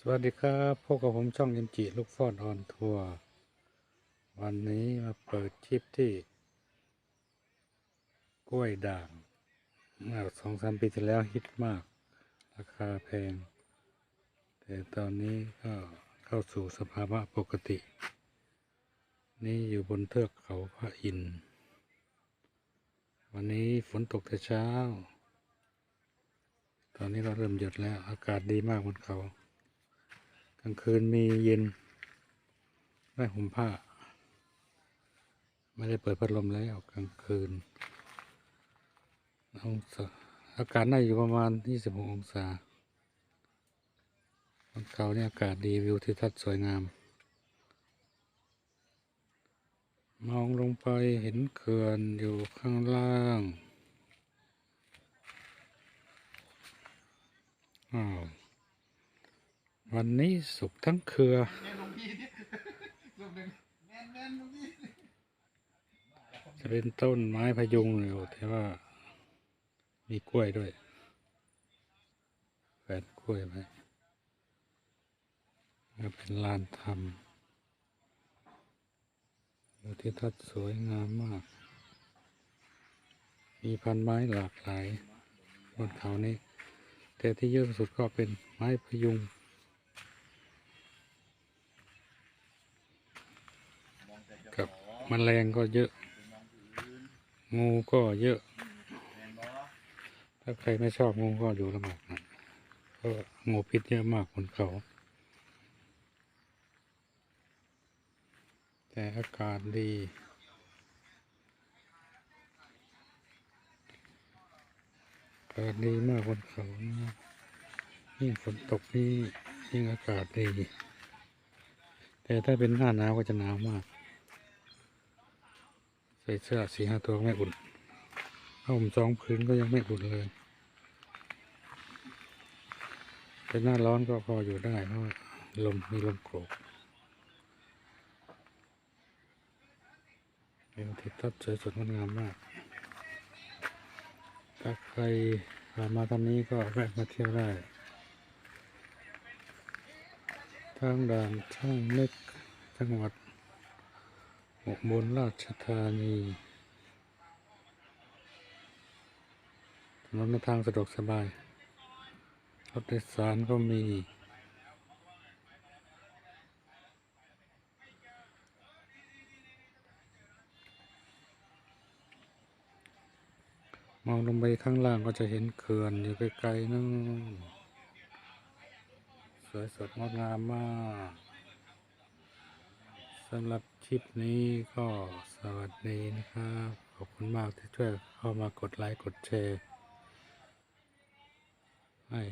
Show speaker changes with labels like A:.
A: สวัสดีครับพบกับผมช่องยิมจิลูกฟอดออนทัวร์วันนี้มาเปิดคลิปที่ กล้วยด่างเมื่อสองสามปีที่แล้วฮิตมาก ราคาแพง แต่ตอนนี้ก็เข้าสู่สภาวะปกติ นี่อยู่บนเทือกเขาพระอินทร์วันนี้ฝนตกแต่เช้า ตอนนี้เราเริ่มหยุดแล้วอากาศดีมากบนเขา ลางคืนมีเย็น ได้ห่มผ้า ไม่ได้เปิดพัดลมแล้วกลางคืนองศาอากาศน่าอยู่ประมาณ 26 องศาบนเขาเนี่ยอากาศดีวิวทิวทัศน์สวยงาม มองลงไปเห็นเขื่อนอยู่ข้างล่าง อ้าว วันนี้สุกทั้งเครือจะเป็นต้นไม้พยุงอยู่แต่ว่า มีกล้วยด้วยแฝดกล้วยไว้ก็เป็นลานธรรมอยู่ที่ทัศน์สวยงามมาก มีพันไม้หลากหลายบนเขานี้ แต่ที่เยอะสุดก็เป็นไม้พยุง กับแมลงก็เยอะ งูก็เยอะ ถ้าใครไม่ชอบงูก็อยู่ลำบากหนะเพราะงูพิษเยอะมากบนเขา แต่อากาศดีอากาศดีมากบนเขานะยิ่งฝนตกนี่ยิ่งอากาศดี แต่ถ้าเป็นหน้าหนาวก็จะหนาวมาก ใส่เสื้อสีห้าตัวก็ไม่อุ่นผ้าห่มสองพื้นก็ยังไม่อุ่นเลยแต่หน้าร้อนก็พออยู่ได้เพราะลมมีลมโกรกเป็นทิศทัศน์สวยสดงดงามมาก ถ้าใครผ่านมาทางนี้ก็แวะมาเที่ยวได้ทางด่านช่างเล็กจังหวัด อุบลราชธานีถนนทางสะดวกสบาย รถโดยสารก็มีมองลงไปข้างล่างก็จะเห็นเขื่อนอยู่ไกลๆนู่นสวยสดงดงามมากสำหรับ คลิปนี้ก็สวัสดีนะครับ ขอบคุณมากที่ช่วยเข้ามากดไลค์ กดแชร์ให้